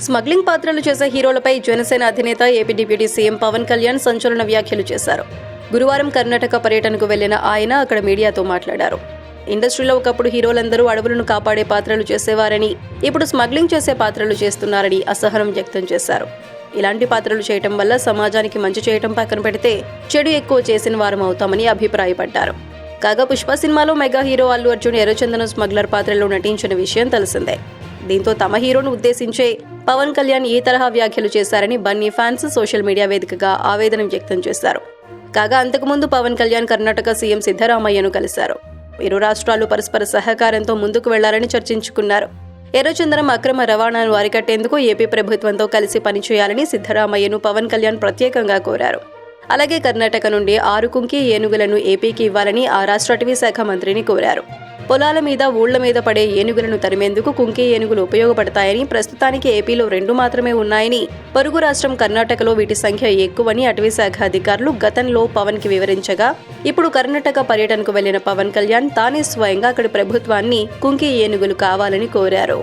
Smuggling పాత్రలు చేసే హీరోలపై జనసేన అధినేత AP deputy CM Pawan Kalyan సంచలన వ్యాఖ్యలు చేశారు. గురువారం కర్ణాటక పర్యటనకు వెళ్ళిన ఆయన అక్కడ మీడియాతో మాట్లాడారు. ఇండస్ట్రీలో ఒకప్పుడు హీరోలందరూ అడవులను కాపాడే పాత్రలు చేసేవారని ఇప్పుడు స్మగ్లింగ్ చేసే పాత్రలు చేస్తున్నారని అసహనం వ్యక్తం చేశారు. ఇలాంటి పాత్రలు చేయటం వల్ల సమాజానికి మంచి చేయటం పక్కన పెడితే చెడు ఎక్కువ చేసిన వారం అవుతామని అభిప్రాయపడ్డారు. కాగా పుష్ప సినిమాలో మెగా హీరో అల్లు అర్జున్ ఎర్రచందనం స్మగ్లర్ పాత్రలో నటించిన విషయం తెలిసిందే. దీంతో తమ హీరోను ఉద్దేశించే పవన్ కళ్యాణ్ ఈ తరహా వ్యాఖ్యలు చేశారని బన్నీ ఫ్యాన్స్ సోషల్ మీడియా వేదికగా ఆవేదన వ్యక్తం చేశారు. కాగా అంతకుముందు పవన్ కళ్యాణ్ కర్ణాటక సీఎం సిద్ధరామయ్యను కలిశారు. ఇరు రాష్ట్రాలు పరస్పర సహకారంతో ముందుకు వెళ్ళాలని చర్చించుకున్నారు. ఎర్రచందనం అక్రమ రవాణాను అరికట్టేందుకు ఏపీ ప్రభుత్వంతో కలిసి పనిచేయాలని సిద్ధరామయ్యను పవన్ కళ్యాణ్ ప్రత్యేకంగా కోరారు. అలాగే కర్ణాటక నుండి ఆరు కుంకి ఏనుగులను ఏపీకి ఇవ్వాలని ఆ రాష్ట్ర అటవీ శాఖ మంత్రిని కోరారు. పొలాల మీద ఊళ్ళ మీద పడే ఏనుగులను తరిమేందుకు కుంకి ఏనుగులు ఉపయోగపడతాయని ప్రస్తుతానికి ఏపీలో రెండు మాత్రమే ఉన్నాయని పొరుగు రాష్ట్రం కర్ణాటకలో వీటి సంఖ్య ఎక్కువని అటవీశాఖ అధికారులు గతంలో పవన్కి వివరించగా ఇప్పుడు కర్ణాటక పర్యటనకు వెళ్ళిన పవన్ కళ్యాణ్ తానే స్వయంగా అక్కడి ప్రభుత్వాన్ని కుంకి ఏనుగులు కావాలని కోరారు.